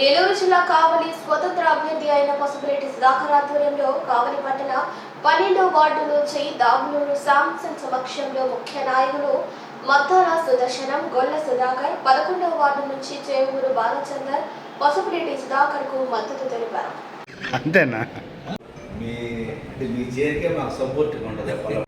నెల్లూరు జిల్లా కావలి స్వతంత్ర అభ్యర్థి అయిన పసుపురెడ్డి సుధాకర్ ఆధ్వర్యంలో కావలి పట్టణ పన్నెండో వార్డు నుంచి దాములూరు శాంసన్ సమక్షంలో ముఖ్య నాయకులు మద్దాల సుదర్శనం గొల్ల సుధాకర్ పదకొండవ వార్డు నుంచి చేవూరు బాలచందర్ పసుపురెడ్డి సుధాకర్కు మద్దతు తెలిపారు. అంతేనా? మీ అంటే మీ చేరికే మాకు సపోర్ట్గా పొలం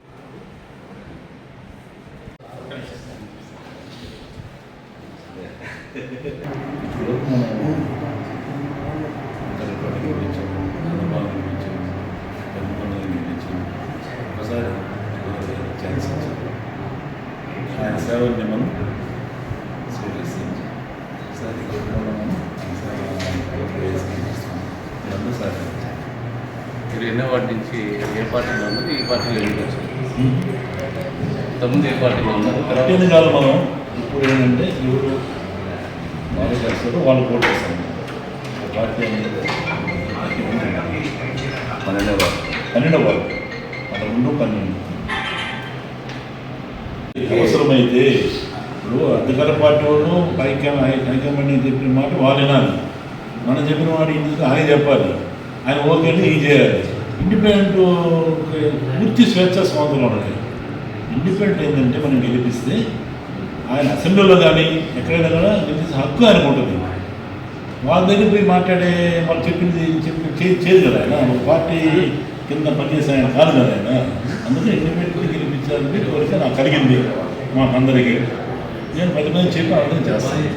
ఇచ్చాం ఆయన సేవల్ని మనం స్వీకరిస్తాం ఒకసారి ఇక్కడ మనం అందరూ సార్ మీరు ఎన్నో వాటి నుంచి ఏ పార్టీలో ఉన్నారు? ఈ పార్టీలో ఎందుకు వచ్చారు? ఇంతకుముందు ఏ పార్టీలో ఉన్నారు? తర్వాత కాదు మనం ఇప్పుడు ఏంటంటే ఎవరు బాగా చేస్తారో వాళ్ళు పోటీ చేస్తారు. పార్టీ అనేది పన్నెండవ పన్నెండు వాళ్ళు పదకొండు పన్నెండు. అవసరమైతే ఇప్పుడు అధికార పార్టీ వాళ్ళు హైకమా హైకమాండ్ చెప్పిన మాట వాళ్ళు వినాలి. మనం చెప్పిన మాట ఇందుకు ఆయన చెప్పాలి? ఆయన ఓకే అంటే ఇది చేయాలి. ఇండిపెండెంట్ పూర్తి స్వేచ్ఛ స్వాతంత్రం ఉంటాయి ఇండిపెండెంట్ ఏంటంటే మనం గెలిపిస్తే ఆయన అసెంబ్లీలో కానీ ఎక్కడైనా కూడా గెలిపించే హక్కు ఆయనకు ఉంటుంది. వాళ్ళ దగ్గర పోయి మాట్లాడే వాళ్ళు చెప్పింది చెప్పి చేయదు కదా ఆయన. ఒక పార్టీ కింద పనిచేసిన ఆయన కాదు కదా ఆయన. అందుకే ఇండిపెండెంట్ గెలిపించాలని కోరిక నాకు కలిగింది మాకందరికీ నేను పది మంది చెప్పి అర్థం చేస్తాను.